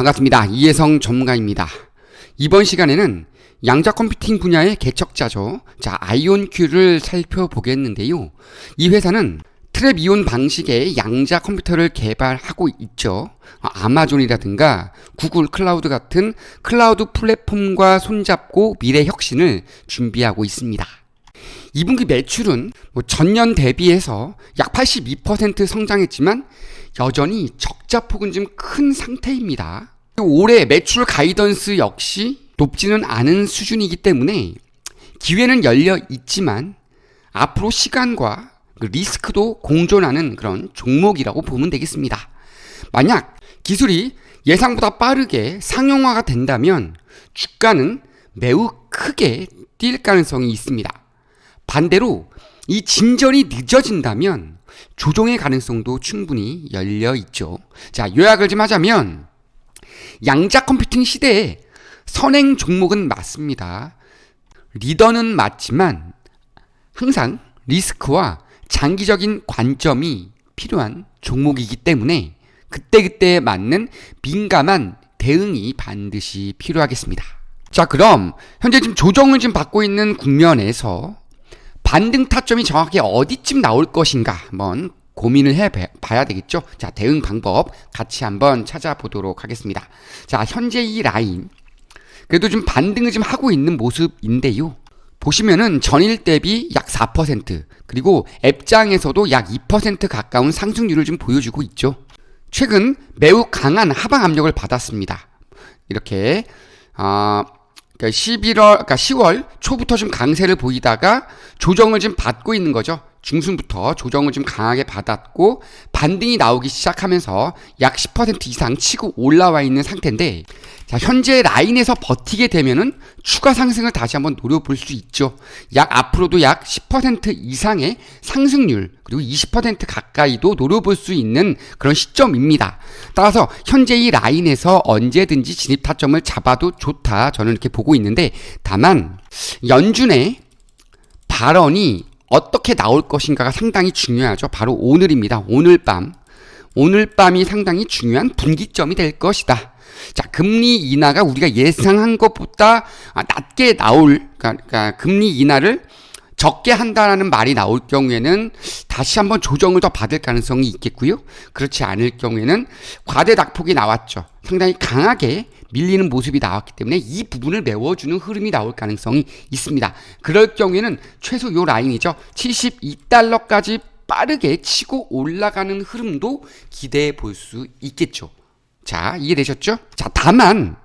반갑습니다. 이혜성 전문가입니다. 이번 시간에는 양자 컴퓨팅 분야의 개척자죠. 자, 아이온큐를 살펴보겠는데요. 이 회사는 트랩 이온 방식의 양자 컴퓨터를 개발하고 있죠. 아, 아마존이라든가 구글 클라우드 같은 클라우드 플랫폼과 손잡고 미래 혁신을 준비하고 있습니다. 2분기 매출은 뭐 전년 대비해서 약 82% 성장했지만 여전히 적자 폭은 좀 큰 상태입니다. 올해 매출 가이던스 역시 높지는 않은 수준이기 때문에 기회는 열려 있지만 앞으로 시간과 그 리스크도 공존하는 그런 종목이라고 보면 되겠습니다. 만약 기술이 예상보다 빠르게 상용화가 된다면 주가는 매우 크게 뛸 가능성이 있습니다. 반대로 이 진전이 늦어진다면 조정의 가능성도 충분히 열려 있죠. 자, 요약을 좀 하자면 양자 컴퓨팅 시대에 선행 종목은 맞습니다. 리더는 맞지만 항상 리스크와 장기적인 관점이 필요한 종목이기 때문에 그때그때 맞는 민감한 대응이 반드시 필요하겠습니다. 자, 그럼 현재 지금 조정을 좀 받고 있는 국면에서 반등 타점이 정확히 어디쯤 나올 것인가 한번 고민을 해 봐야 되겠죠. 자, 대응 방법 같이 한번 찾아보도록 하겠습니다. 자, 현재 이 라인 그래도 좀 반등을 좀 하고 있는 모습인데요. 보시면은 전일 대비 약 4% 그리고 앱장에서도 약 2% 가까운 상승률을 좀 보여주고 있죠. 최근 매우 강한 하방 압력을 받았습니다. 이렇게 어, 11월, 그러니까 10월 그러니까 초부터 좀 강세를 보이다가 조정을 좀 받고 있는 거죠. 중순부터 조정을 좀 강하게 받았고 반등이 나오기 시작하면서 약 10% 이상 치고 올라와 있는 상태인데 자, 현재 라인에서 버티게 되면은 추가 상승을 다시 한번 노려볼 수 있죠. 약 앞으로도 약 10% 이상의 상승률 그리고 20% 가까이도 노려볼 수 있는 그런 시점입니다. 따라서 현재 이 라인에서 언제든지 진입 타점을 잡아도 좋다. 저는 이렇게 보고 있는데 다만 연준의 발언이 어떻게 나올 것인가가 상당히 중요하죠. 바로 오늘입니다. 오늘 밤. 오늘 밤이 상당히 중요한 분기점이 될 것이다. 자, 금리 인하가 우리가 예상한 것보다 낮게 나올, 그러니까, 그러니까 금리 인하를 적게 한다라는 말이 나올 경우에는 다시 한번 조정을 더 받을 가능성이 있겠고요. 그렇지 않을 경우에는 과대 낙폭이 나왔죠. 상당히 강하게 밀리는 모습이 나왔기 때문에 이 부분을 메워주는 흐름이 나올 가능성이 있습니다. 그럴 경우에는 최소 요 라인이죠. 72달러까지 빠르게 치고 올라가는 흐름도 기대해 볼 수 있겠죠. 자, 이해되셨죠? 자, 다만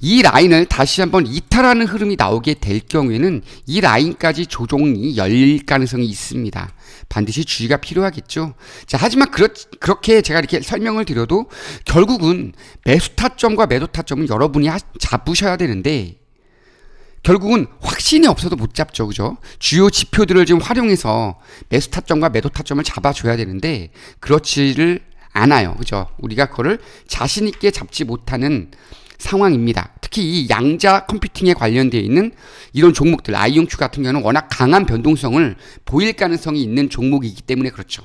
이 라인을 다시 한번 이탈하는 흐름이 나오게 될 경우에는 이 라인까지 조정이 열릴 가능성이 있습니다. 반드시 주의가 필요하겠죠. 자, 하지만 그렇, 그렇게 제가 이렇게 설명을 드려도 결국은 매수 타점과 매도 타점은 여러분이 하, 잡으셔야 되는데 결국은 확신이 없어도 못 잡죠. 그죠? 주요 지표들을 좀 활용해서 매수 타점과 매도 타점을 잡아줘야 되는데 그렇지를 않아요. 그죠? 우리가 그거를 자신있게 잡지 못하는 상황입니다. 특히 이 양자 컴퓨팅에 관련되어 있는 이런 종목들, 아이온큐 같은 경우는 워낙 강한 변동성을 보일 가능성이 있는 종목이기 때문에 그렇죠.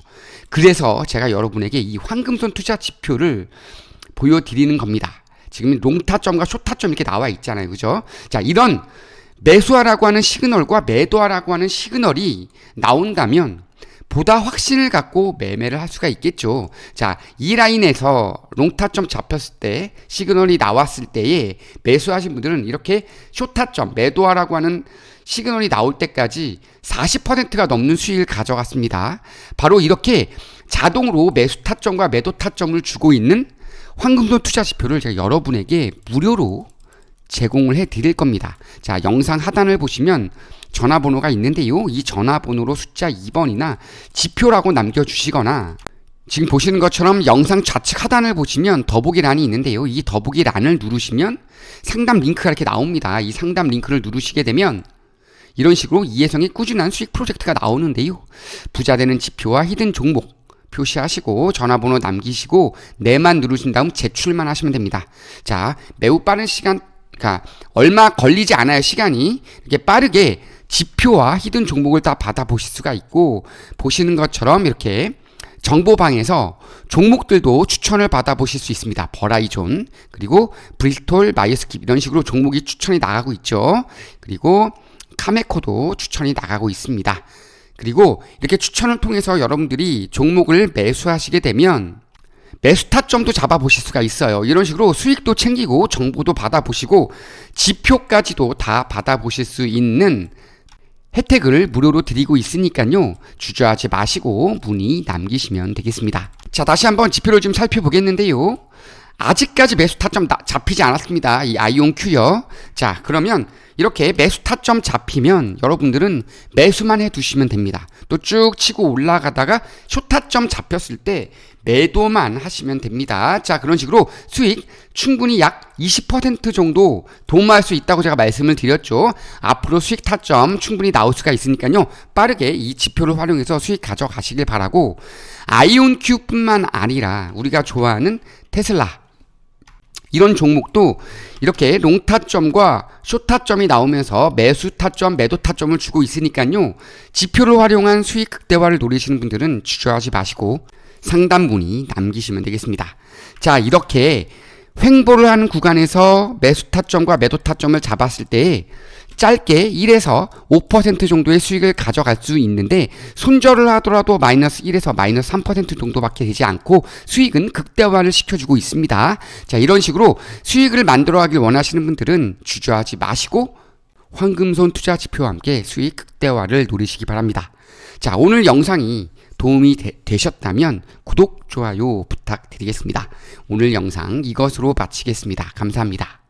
그래서 제가 여러분에게 이 황금손 투자 지표를 보여드리는 겁니다. 지금 롱타점과 쇼타점 이렇게 나와 있잖아요. 그죠? 자, 이런 매수하라고 하는 시그널과 매도하라고 하는 시그널이 나온다면 보다 확신을 갖고 매매를 할 수가 있겠죠. 자, 이 라인에서 롱타점 잡혔을 때 시그널이 나왔을 때에 매수하신 분들은 이렇게 쇼타점 매도하라고 하는 시그널이 나올 때까지 40%가 넘는 수익을 가져갔습니다. 바로 이렇게 자동으로 매수 타점과 매도 타점을 주고 있는 황금도 투자 지표를 제가 여러분에게 무료로 제공을 해 드릴 겁니다. 자, 영상 하단을 보시면 전화번호가 있는데요. 이 전화번호로 숫자 2번이나 지표라고 남겨주시거나 지금 보시는 것처럼 영상 좌측 하단을 보시면 더보기란이 있는데요. 이 더보기란을 누르시면 상담 링크가 이렇게 나옵니다. 이 상담 링크를 누르시게 되면 이런 식으로 이해성의 꾸준한 수익 프로젝트가 나오는데요. 부자 되는 지표와 히든 종목 표시하시고 전화번호 남기시고 네만 누르신 다음 제출만 하시면 됩니다. 자, 매우 빠른 시간 그러니까 얼마 걸리지 않아요 시간이 이렇게 빠르게 지표와 히든 종목을 다 받아 보실 수가 있고 보시는 것처럼 이렇게 정보방에서 종목들도 추천을 받아보실 수 있습니다. 버라이존, 그리고 브리스톨, 마이어스킵 이런 식으로 종목이 추천이 나가고 있죠. 그리고 카메코도 추천이 나가고 있습니다. 그리고 이렇게 추천을 통해서 여러분들이 종목을 매수하시게 되면 매수 타점도 잡아보실 수가 있어요. 이런 식으로 수익도 챙기고 정보도 받아보시고 지표까지도 다 받아보실 수 있는 혜택을 무료로 드리고 있으니까요. 주저하지 마시고 문의 남기시면 되겠습니다. 자, 다시 한번 지표를 좀 살펴보겠는데요. 아직까지 매수 타점 나- 잡히지 않았습니다. 이 아이온 Q요. 자, 그러면 이렇게 매수 타점 잡히면 여러분들은 매수만 해 두시면 됩니다. 또 쭉 치고 올라가다가 쇼타점 잡혔을 때 매도만 하시면 됩니다. 자, 그런 식으로 수익 충분히 약 20% 정도 도모할 수 있다고 제가 말씀을 드렸죠. 앞으로 수익 타점 충분히 나올 수가 있으니까요. 빠르게 이 지표를 활용해서 수익 가져가시길 바라고 아이온 Q뿐만 아니라 우리가 좋아하는 테슬라 이런 종목도 이렇게 롱 타점과 쇼 타점이 나오면서 매수 타점, 매도 타점을 주고 있으니까요. 지표를 활용한 수익 극대화를 노리시는 분들은 주저하지 마시고 상담 문의 남기시면 되겠습니다. 자, 이렇게 횡보를 하는 구간에서 매수 타점과 매도 타점을 잡았을 때 짧게 1에서 5% 정도의 수익을 가져갈 수 있는데 손절을 하더라도 마이너스 1에서 마이너스 3% 정도밖에 되지 않고 수익은 극대화를 시켜주고 있습니다. 자 이런 식으로 수익을 만들어가길 원하시는 분들은 주저하지 마시고 황금손 투자 지표와 함께 수익 극대화를 노리시기 바랍니다. 자 오늘 영상이 도움이 되, 셨다면 구독, 좋아요 부탁드리겠습니다. 오늘 영상 이것으로 마치겠습니다. 감사합니다.